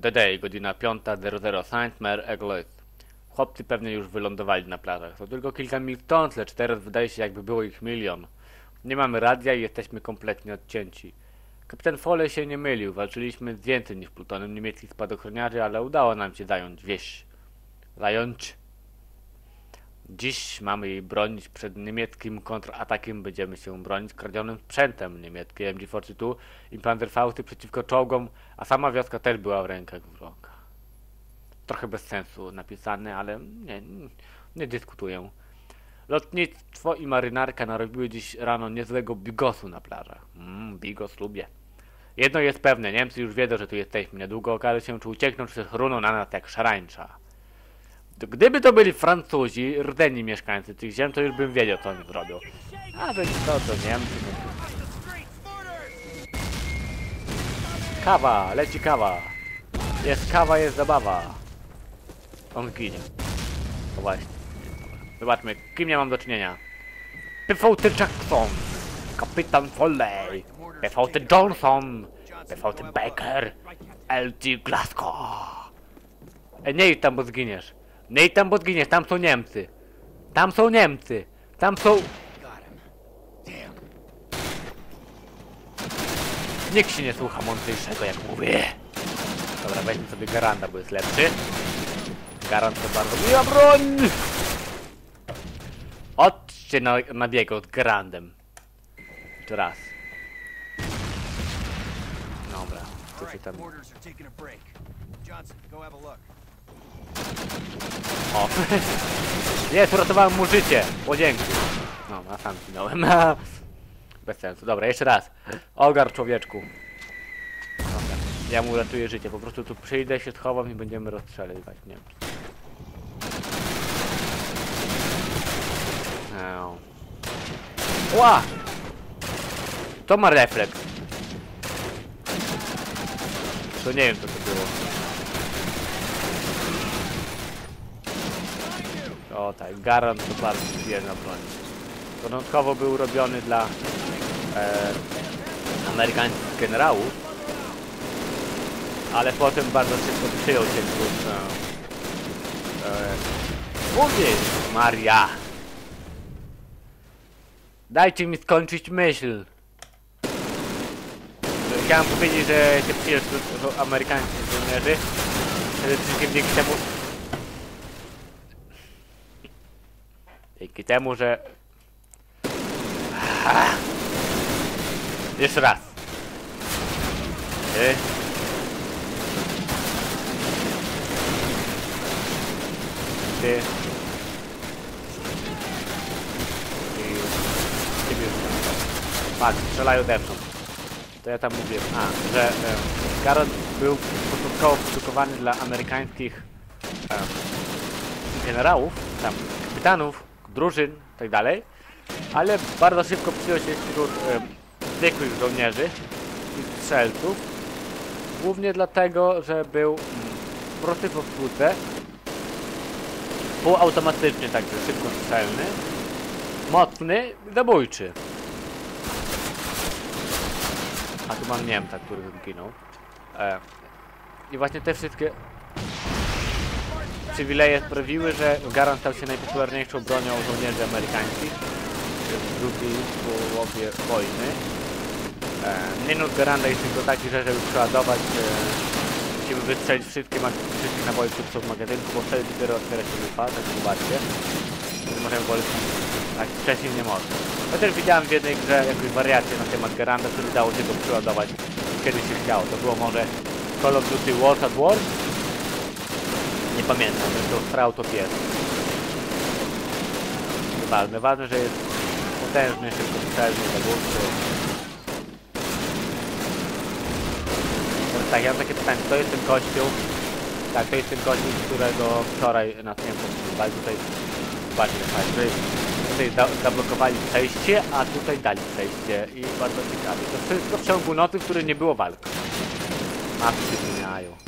The Day, godzina 5.00, Saint-Mer, Eglois. Chłopcy pewnie już wylądowali na plażach. To tylko kilka mil stąd, lecz teraz wydaje się jakby było ich milion. Nie mamy radia i jesteśmy kompletnie odcięci. Kapitan Foley się nie mylił. Walczyliśmy z więcej niż plutonem niemieckich spadochroniarzy, ale udało nam się zająć wieś. Zająć. Dziś mamy jej bronić przed niemieckim kontratakiem. Będziemy się bronić kradzionym sprzętem. Niemieckie MG-42 i Panzerfausty przeciwko czołgom, a sama wioska też była w rękach wroga. Trochę bez sensu napisane, ale nie, nie dyskutuję. Lotnictwo i marynarka narobiły dziś rano niezłego bigosu na plażach. Mmm, bigos lubię. Jedno jest pewne, Niemcy już wiedzą, że tu jesteśmy. Niedługo okaże się, czy uciekną, czy też runą na nas jak szarańcza. To Gdyby to byli Francuzi, rdzeni mieszkańcy tych ziem, to już bym wiedział, co oni zrobią. A więc to, to Niemcy. Kawa, leci kawa. Jest kawa, jest zabawa. On ginie. No właśnie. Zobaczmy, kim ja mam do czynienia. PVT Jackson, Kapitan Foley, PVT Johnson, PVT Baker, LG Glasgow. E, nie idź tam, bo zginiesz. Idź tam, bo zginiesz, tam są Niemcy. Tam są Niemcy. Tam są... Nikt się nie słucha mądrzejszego, jak mówię. Dobra, weźmy sobie Garanda, bo jest lepszy. Garant to bardzo miła broń! Chodźcie na, na biegu z Garandem. Jeszcze raz. Dobra, co się tam... O! Jest, uratowałem mu życie! Podziękuję. No, a sam zginąłem. Bez sensu. Dobra, jeszcze raz. Ogar człowieczku. Dobra. Ja mu ratuję życie. Po prostu tu przyjdę, się schowam i będziemy rozstrzeliwać. Nie wiem. Ła! To ma refleks. To nie wiem to było. O tak, garant bardzo wierna broń. Początkowo był robiony dla e, amerykańskich generałów, ale potem bardzo szybko przyjął się wśród e, e, Mówisz, Maria! Dajcie mi skończyć myśl. Chciałem powiedzieć, że się przyjął wśród amerykańskich żołnierzy. Przede wszystkim dzięki temu, Dzięki temu, że... Jeszcze raz. Ty. Ty. Ciebie. Patrz, strzelają depczą. To ja tam mówię, a, że e, Garrett był początkowo produkowany dla amerykańskich e, generałów, tam kapitanów, drużyn tak dalej, ale bardzo szybko przyjął się wśród e, zwykłych żołnierzy i strzelców, głównie dlatego, że był mm, prosty w obsłudze, półautomatyczny, także szybko strzelny, mocny, zabójczy. A tu mam Niemca, który zginął. E, I właśnie te wszystkie przywileje sprawiły, że Garand stał się najpopularniejszą bronią żołnierzy amerykańskich w drugiej połowie wojny. E, minus Garanda jest tylko taki, że żeby przeładować e, musimy wystrzelić wszystkie, wszystkie naboje, które w magazynku, bo wtedy dopiero otwiera się lufa, tak zobaczcie. Wtedy możemy polecić, tak wcześniej nie można. Chociaż widziałem w jednej grze jakąś wariację na temat Garanda, który dało się go przeładować kiedy się chciało. To było może Call of Duty World at War? Nie pamiętam, to strał to pies. Ważne, ważne, że jest potężny, szybkostrzelny, zabójczy. Teraz tak, ja mam takie pytanie, to jest ten kościół? Tak, to jest ten kościół, którego wczoraj nas nie potrzebowali. Tutaj, zobaczcie, tak, tutaj, tutaj za, zablokowali przejście, a tutaj dali przejście i bardzo ciekawie. To wszystko w ciągu nocy, w której nie było walk. Mapy się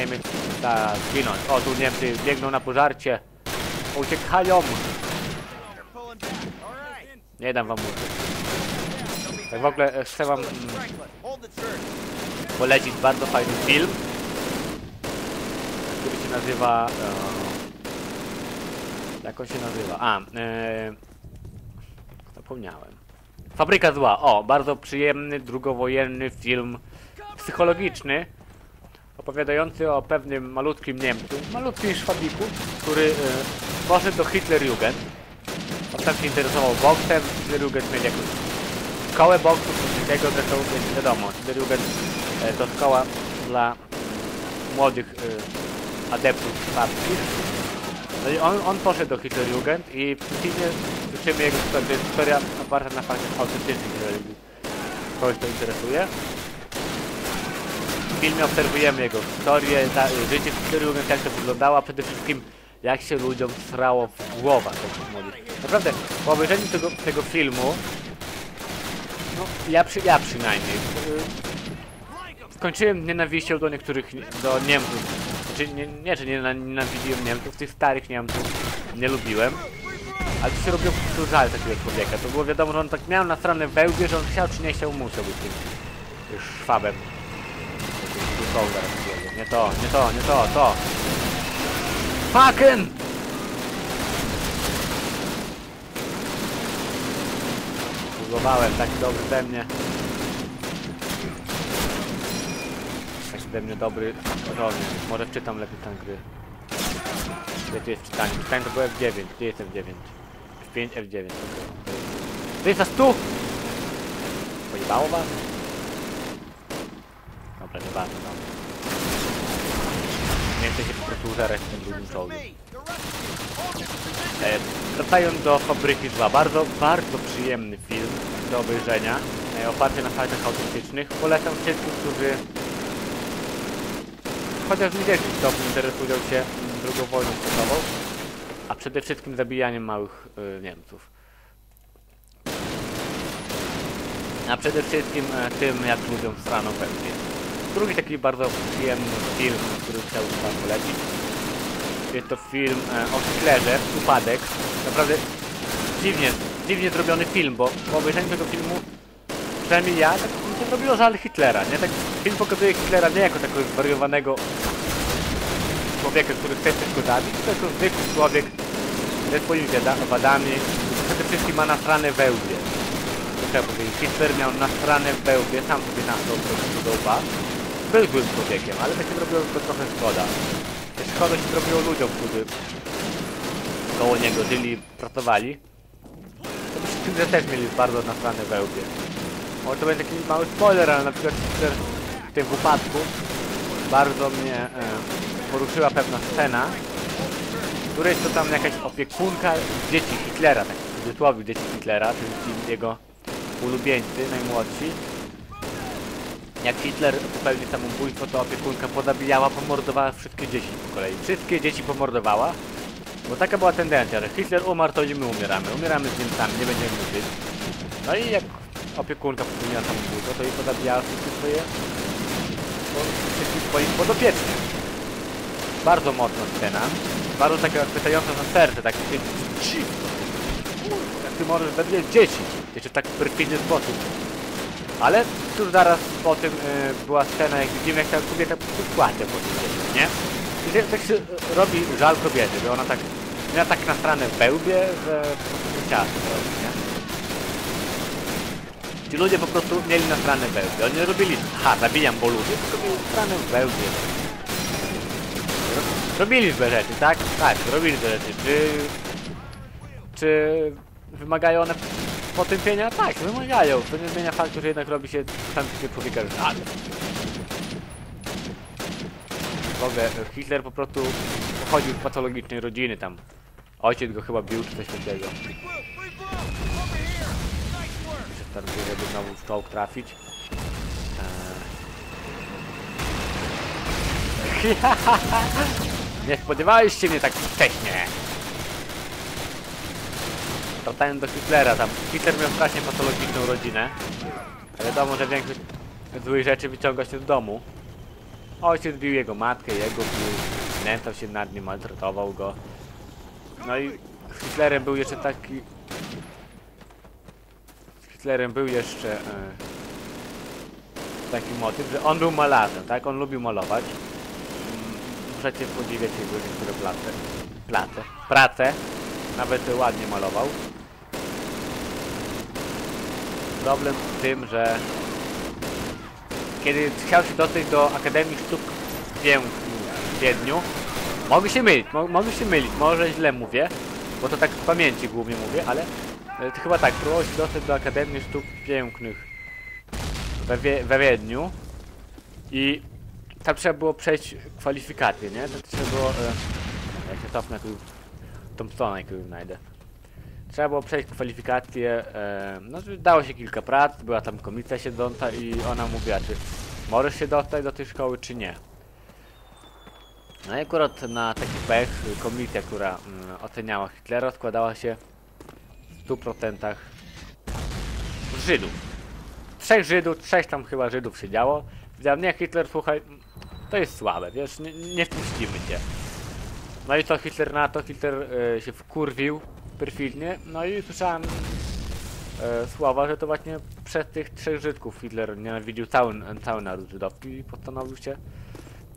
Niemiec da zginąć. O, tu Niemcy biegną na pożarcie. Uciekają. Nie dam wam mówić. Tak w ogóle e, chcę wam mm, polecić bardzo fajny film, który się nazywa... E, jak on się nazywa? A, e, zapomniałem. Fabryka Zła. O, bardzo przyjemny, drugowojenny film psychologiczny, opowiadający o pewnym malutkim Niemcu, malutkim szwabiku, który e, poszedł do Hitlerjugend. On tam się interesował boksem, Hitlerjugend mieli jakąś szkołę boksu, takiego, zresztą jest wiadomo, Hitlerjugend e, to szkoła dla młodych e, adeptów szwabskich. No i on, on poszedł do Hitlerjugend i w filmie słyszymy jego historię. To jest historia oparta na faktach autentycznych, jeżeli kogoś to interesuje. Filmie obserwujemy jego historię, ta, życie w Hitlerjugend, jak to wyglądało, a przede wszystkim jak się ludziom srało w głowach takich młodych. Naprawdę, po obejrzeniu tego, tego filmu, no ja, przy, ja przynajmniej, y, skończyłem nienawiścią do niektórych, nie- do Niemców. Znaczy, nie, nie że nie nienawidziłem Niemców, tych starych Niemców nie lubiłem. Ale to się robiło po żal takiego człowieka. To było wiadomo, że on tak miał na stronę wełbie, że on chciał czy nie chciał, musiał być tym szwabem. Nie to, nie to, nie to, to. Fucking! Próbowałem, taki dobry we mnie. Taki we mnie dobry żołnierz. Może wczytam lepiej tę gry. Gdzie tu jest czytanie? Czytanie to było F9. Gdzie jest F9? F5, F9. To jest tu! Pojebało was? Dobra, nie no. Nie chcę się po prostu użerać tym drugim position. E, wracając do Fabryki Zła, bardzo, bardzo przyjemny film do obejrzenia, e, oparty na faktach autentycznych. Polecam wszystkim, którzy chociaż w niewielkim stopniu interesują się drugą wojną światową, a przede wszystkim zabijaniem małych e, Niemców. A przede wszystkim e, tym, jak ludziom strano pewnie. Drugi taki bardzo przyjemny film, który chciałbym wam polecić. Jest to film e, o Hitlerze, Upadek. Naprawdę dziwnie, dziwnie zrobiony film, bo po obejrzeniu tego filmu, przynajmniej ja, tak mi się zrobiło żal Hitlera, nie? Tak, film pokazuje Hitlera nie jako takiego zwariowanego człowieka, który chce tylko zabić, tylko jako zwykły człowiek ze swoimi wadami. Przede wszystkim ma nasrane wełbie. To trzeba powiedzieć. Hitler miał nasrane wełbie, sam sobie nasrał do łba. Był złym człowiekiem, ale tak się robiło go trochę szkoda. Szkoda się zrobiło ludziom, którzy koło niego żyli, pracowali. To wszyscy też mieli bardzo nasrane wełbie. O, to będzie taki mały spoiler, ale na przykład w tym wypadku bardzo mnie e, poruszyła pewna scena, w której to tam jakaś opiekunka dzieci Hitlera, tak w cudzysłowie dzieci Hitlera, czyli jego ulubieńcy, najmłodsi. Jak Hitler popełnił samobójstwo, to opiekunka pozabijała, pomordowała wszystkie dzieci po kolei. Wszystkie dzieci pomordowała, bo taka była tendencja, że Hitler umarł, to i my umieramy. Umieramy z Niemcami, nie będziemy żyć. No i jak opiekunka popełniła samobójstwo, to i pozabijała wszystkie swoje wszystkich swoich podopiecznych. Bardzo mocna scena, bardzo taka chwytająca za serce, tak dziwno. Jak ty możesz zabijać dzieci, jeszcze w tak perfidny sposób. Ale tuż zaraz po tym y, była scena, jak widzimy, jak ta kobieta płacze po tym nie? I tak się y, robi żal kobiety, że ona tak miała tak na stronę bełbie, że po prostu ciasto robi, nie? Ci ludzie po prostu mieli na stronę bełbie. Oni robili, ha, zabijam, bo lubię, tylko mieli stronę w bełbie. Ro- Robili złe rzeczy, tak? Tak, robili złe rzeczy. Czy... Czy wymagają one potępienia? Tak, wymagają. To nie zmienia faktu, że jednak robi się takiego człowieka żal. W ogóle e, Hitler po prostu pochodził z patologicznej rodziny tam. Ojciec go chyba bił czy coś takiego. Startuję, żeby znowu w czołg trafić. Eee. Nie spodziewałeś się mnie tak wcześnie. Wracając do Hitlera, tam Hitler miał strasznie patologiczną rodzinę. Wiadomo, że większość złych rzeczy wyciąga się z domu. Ojciec bił jego matkę, jego bił, nęcał się nad nim, maltretował go. No i Hitlerem był jeszcze taki Hitlerem był jeszcze e, taki motyw, że on był malarzem, tak? On lubił malować. Mm, Możecie podziwiać jego niektóre prace. Prace. Prace. Nawet ładnie malował. Problem w tym, że kiedy chciał się dostać do Akademii Sztuk Pięknych w Wiedniu, mogę się mylić, mo mogę się mylić, może źle mówię, bo to tak z pamięci głównie mówię, ale e, to chyba tak, próbował się dostać do Akademii Sztuk Pięknych we, we Wiedniu i tam trzeba było przejść kwalifikacje, nie? To trzeba było... E, jak się cofnę tu Thompsona, jakiego znajdę. Trzeba było przejść kwalifikacje, e, no dało się kilka prac, była tam komisja siedząca i ona mówiła, czy możesz się dostać do tej szkoły, czy nie. No i akurat na taki pech komisja, która mm, oceniała Hitlera, składała się w 100% z Żydów. Trzech Żydów, trzech tam chyba Żydów siedziało. Powiedziałem, nie Hitler, słuchaj, to jest słabe, wiesz, nie, nie wpuścimy cię. No i co Hitler na to? Hitler e, się wkurwił perfidnie, no i słyszałem e, słowa, że to właśnie przez tych trzech Żydków Hitler nienawidził cały, cały naród żydowski i postanowił się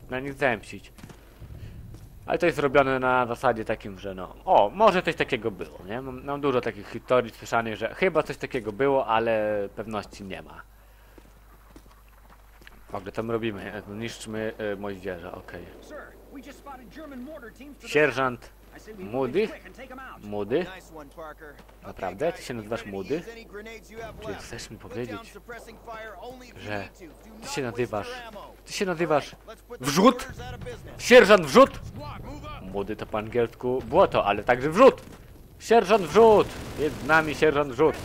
na nich zemścić. Ale to jest zrobione na zasadzie takim, że no, o, może coś takiego było, nie? Mam, mam dużo takich historii słyszanych, że chyba coś takiego było, ale pewności nie ma. W ogóle to my robimy, niszczmy e, moździerza, okej. The Sierżant Młody? Parker. Naprawdę? Ty się nazywasz Młody? Czy chcesz mi powiedzieć, że ty się nazywasz, ty się nazywasz business. Sierżant up. Młody to po angielsku błoto, ale także wrzód! Sierżant Wrzód! Jest z nami sierżant Wrzód.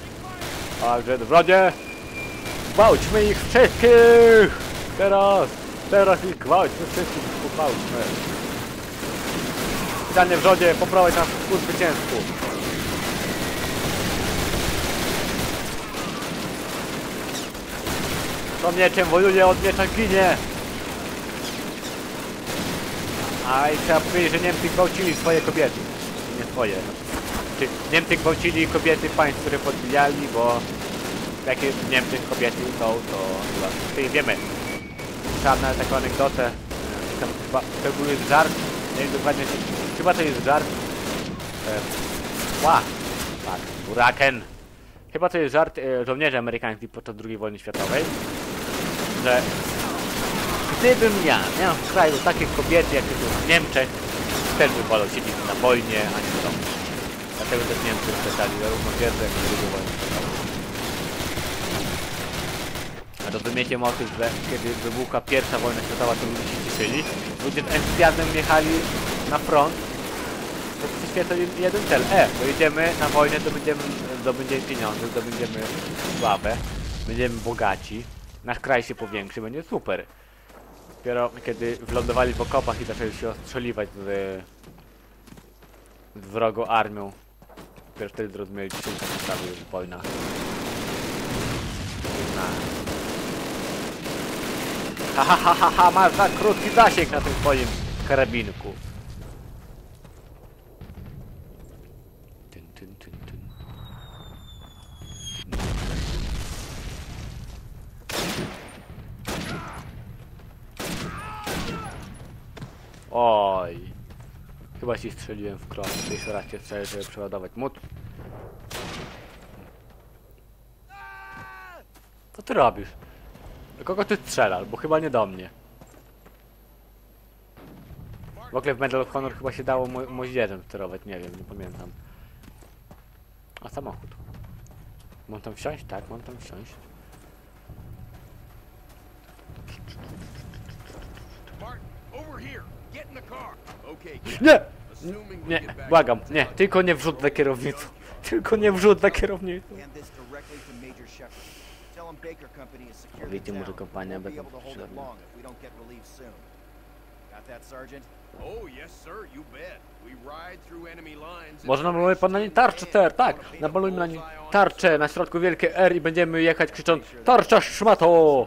Także wrodzie! Gwałćmy ich wszystkich! Teraz! Teraz ich gwałćmy wszystkich! Gwałćmy! Pytanie wrzodzie, poprowadź nas ku zwycięstwu! To mieczem wojuje, od miecza ginie! A i trzeba powiedzieć, że Niemcy gwałcili swoje kobiety. Nie swoje. Czy Niemcy gwałcili kobiety państw, które podbijali, bo jakie w Niemczech kobiety są, to chyba wszyscy wiemy. Słyszałem nawet taką anegdotę, tam chyba jest żart, nie wiem dokładnie, chyba to jest żart. E, ła, tak, Buraken. Chyba to jest żart e, żołnierzy amerykańskich podczas II wojny światowej, że Gdybym ja miał w kraju takie kobiety, jakie są w Niemczech, też bym wolał siedzieć na wojnie, a nie w domu. Dlatego też Niemcy rozpoczęli zarówno pierwsze, jak i drugie wojny światowe. A rozumiecie motyw, że kiedy wybuchła pierwsza wojna światowa, to ludzie się cieszyli. Ludzie z entuzjazmem jechali na front, to przyświecali jeden cel. E, pojedziemy na wojnę, to będziemy, zdobędziemy pieniądze, zdobędziemy sławę, będziemy bogaci, nasz kraj się powiększy, będzie super. Dopiero kiedy wlądowali w okopach i zaczęli się ostrzeliwać z, z wrogą armią, dopiero wtedy zrozumieli, czym tak naprawdę jest wojna. Na. Ha ha ha ha ha, za krótki zasięg na tym twoim karabinku. Oj. Chyba ci strzeliłem w kron. Jeszcze raz cię strzelę, żeby przeładować mut. Co ty robisz? Do kogo ty strzelasz? Bo chyba nie do mnie. W ogóle w Medal of Honor chyba się dało mo moździerzem sterować, nie wiem, nie pamiętam. A samochód. Mam tam wsiąść? Tak, mam tam wsiąść. Nie! Nie, błagam, nie, tylko nie wrzut za kierownicą. Tylko nie wrzut secured the Powiedzcie mu, że kompania będą potrzebne. pan na nie tarczę, ter, tak. Namalujmy na nie tarczę na środku wielkie R i będziemy jechać krzycząc Tarcza szmato!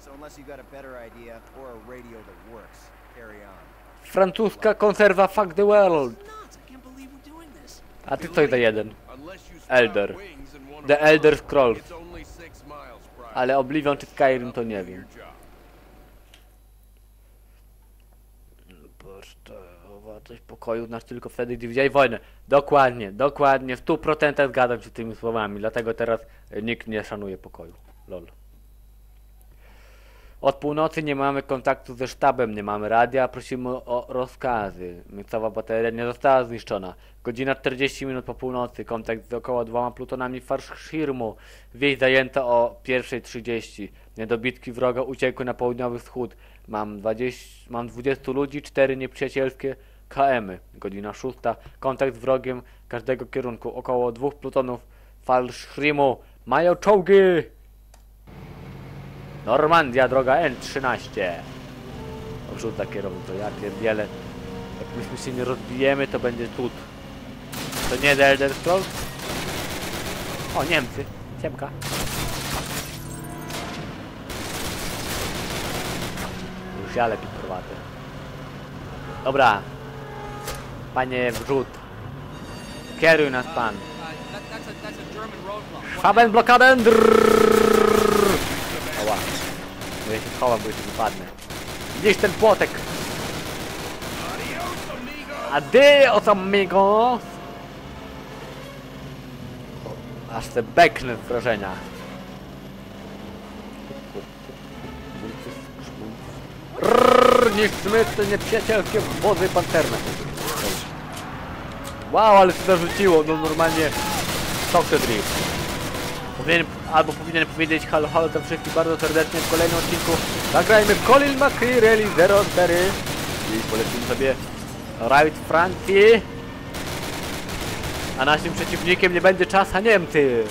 So unless you got a better idea or a radio that. Francuska konserwa fuck the world. A ty co za jeden? Elder. The Elder Scrolls. Ale Oblivion czy Skyrim to nie wiem. Coś pokoju znasz tylko wtedy, gdy widziałeś wojnę. Dokładnie, dokładnie, w 100% zgadzam się z tymi słowami, dlatego teraz nikt nie szanuje pokoju. Lol. Od północy nie mamy kontaktu ze sztabem, nie mamy radia, prosimy o rozkazy. Cała bateria nie została zniszczona. Godzina 40 minut po północy, kontakt z około dwoma plutonami Farshirmu. Wieś zajęta o 1.30. Niedobitki wroga uciekły na południowy wschód. Mam 20, mam 20 ludzi, 4 nieprzyjacielskie KM-y. Godzina 6. Kontakt z wrogiem każdego kierunku. Około dwóch plutonów Farshrimu. Mają czołgi! Normandia, droga N13. Wrzuta kierownicą, ja pierdzielę. Jak myśmy się nie rozbijemy, to będzie tut. To nie The Elder Scrolls? O, Niemcy. Ciemka. Już ja lepiej prowadzę. Dobra. Panie wrzut. Kieruj nas pan. Uh, that, that's a that's a German roadblock. Faben blokaden! Drrrr. Oła. Bo ja się schowam, bo jeszcze wypadnę. Gdzieś ten płotek! Adios amigos! Aż se beknę z wrażenia. Rrrr, niszczymy te nieprzyjacielskie wozy pancerne. Wow, ale się zarzuciło, no normalnie Tokyo Drift. Powinien, albo powinien powiedzieć halo halo to wszystkich bardzo serdecznie w kolejnym odcinku. Zagrajmy w Colin McRae Rally 04 I polecimy sobie Raid Francji A naszym przeciwnikiem nie będzie czasa Niemcy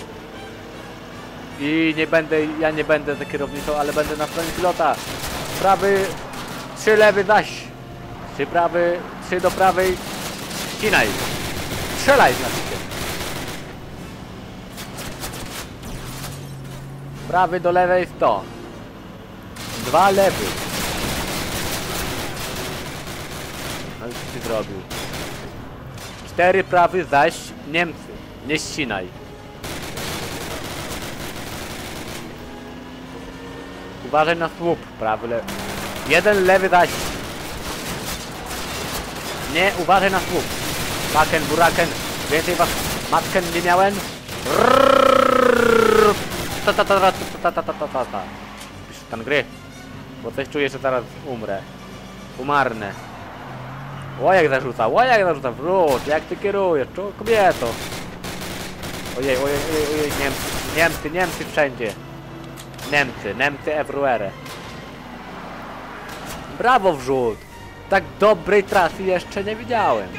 I nie będę, ja nie będę za kierownicą, ale będę na stronie pilota. Prawy, trzy lewy zaś. Trzy prawy, trzy do prawej. Ścinaj. Strzelaj znaczy się Prawy do lewej 100. Dwa lewy. No ty zrobił? Cztery prawy zaś Niemcy. Nie ścinaj. Uważaj na słup. Prawy lewy. Jeden lewy zaś. Nie, uważaj na słup. Baken, buraken. Więcej was matken nie miałem. Ta ta ta ta ta ta ta ta ta ta stan gry Bo coś czuję, że zaraz umrę Umarnę O jak zarzuca, o jak zarzuca Wróć, jak ty kierujesz, czu- kobieto Ojej, ojej, ojej, ojej Niemcy, Niemcy, Niemcy wszędzie Niemcy, Niemcy everywhere Brawo wrzut Tak dobrej trasy jeszcze nie widziałem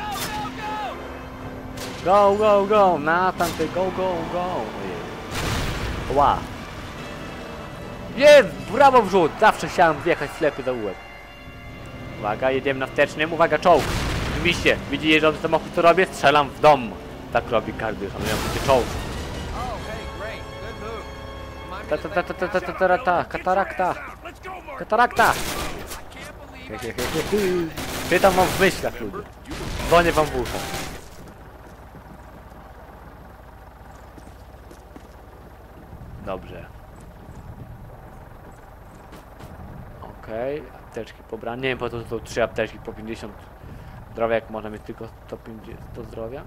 Go, go, go, Nathan, ty go, go, go Ła. Jest! Brawo wrzut! Zawsze chciałem wjechać ślepy za łeb. Uwaga, jedziemy na wstecznym. Uwaga, czołg! Oczywiście, widzi jeżdżący samochód co robię? Strzelam w dom. Tak robi każdy szanujący czołg. Ta ta ta ta ta down. ta ta ta katarakta. Katarakta! Pytam wam w myślach, ludzie. Dzwonię wam w uszach. Dobrze. Okej, apteczki pobrane. Nie wiem po co to są trzy apteczki po 50 zdrowia, jak można mieć tylko 150 100 zdrowia.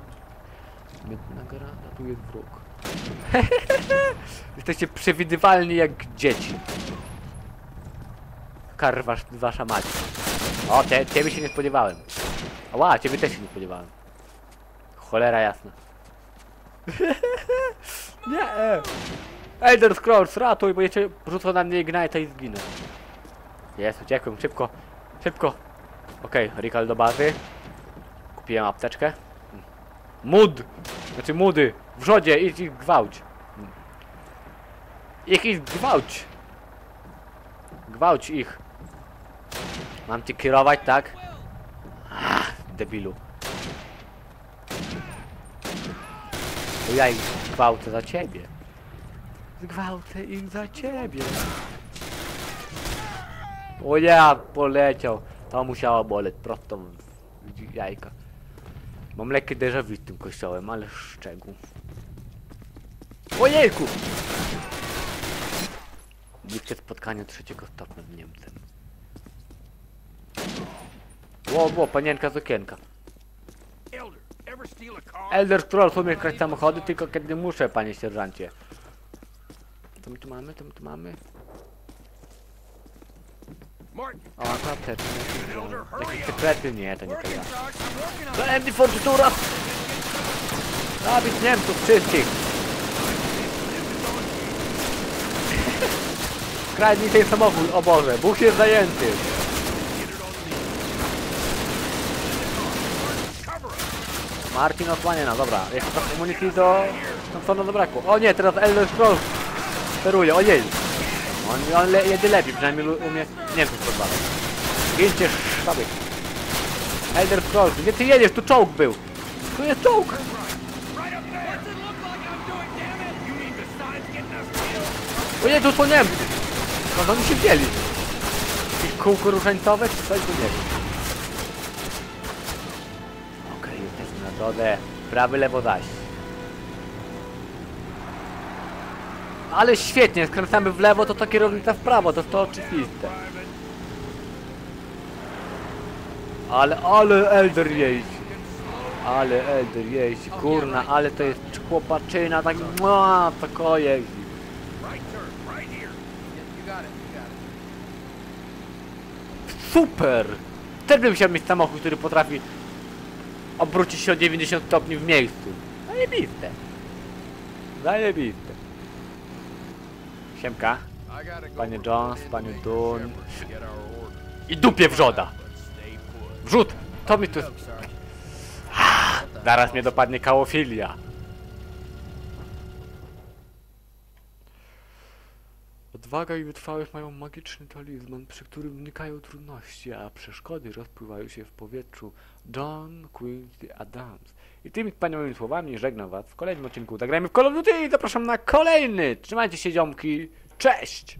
Granata, tu jest wróg. Jesteście przewidywalni jak dzieci. Karwasz wasza mać. O, te, ciebie się nie spodziewałem. Ła, ciebie też się nie spodziewałem. Cholera jasna. nie! e. Elder Scrolls, ratuj, bo jeszcze rzucą na mnie Ignite i zginę. Jest, uciekłem, szybko, szybko. Okej, okay, recall do bazy. Kupiłem apteczkę. Mud! Znaczy mudy! W rzodzie, idź ich gwałć. Ich ich gwałć! Gwałć ich. Mam cię kierować, tak? Ach, debilu. Ja ich gwałcę za ciebie. Zgwałcę ich za ciebie. O ja, poleciał. To musiało boleć prosto w jajka. Mam lekkie déjà vu z tym kościołem, ale szczegół. Ojejku! Bliskie spotkanie trzeciego stopnia z Niemcem. Ło, ło, panienka z okienka. Elder, Scrolls umie kraść samochody tylko kiedy muszę, panie sierżancie. Co my tu mamy? Co my tu mamy? O, to apteczka. Up. sekrety? Nie, to nie to Working, ja. Zandy Fortura! Zabić Niemców wszystkich! Kradnij ten samochód, o Boże, Bóg jest zajęty! Martin osłania nas, dobra, jeszcze trochę amunicji do Thompsona zabrakło. O nie, teraz Elder Scrolls steruje, ojej! On, on le, jedzie lepiej, przynajmniej umie Niemców pozwalać. Gincie sztabek. Elder Scrolls, gdzie ty jedziesz? Tu czołg był! Tu jest czołg! O nie, tu są Niemcy! No oni się wzięli. Jakieś kółko różańcowe czy coś? Tu nie wiem. Okej, jesteśmy na dole. Prawy, lewo, zaś. Ale świetnie, skręcamy w lewo, to to kierownica w prawo, to to oczywiste. Ale, ale Elder jeździ. Ale Elder jeździ, kurna, ale to jest chłopaczyna, tak, mua, tako jeździ. Super! Też bym chciał mieć samochód, który potrafi obrócić się o 90 stopni w miejscu. Zajebiste. Zajebiste. Siemka. Panie Jones, panie Dun. I dupie wrzoda. Wrzód! To mi tu... Sarge. Zaraz mnie dopadnie kałofilia. Odwaga i wytrwałość mają magiczny talizman, przy którym wnikają trudności, a przeszkody rozpływają się w powietrzu. John Quincy Adams. I tymi wspaniałymi słowami żegnam was w kolejnym odcinku. Zagrajmy w Call of Duty i zapraszam na kolejny. Trzymajcie się ziomki. Cześć!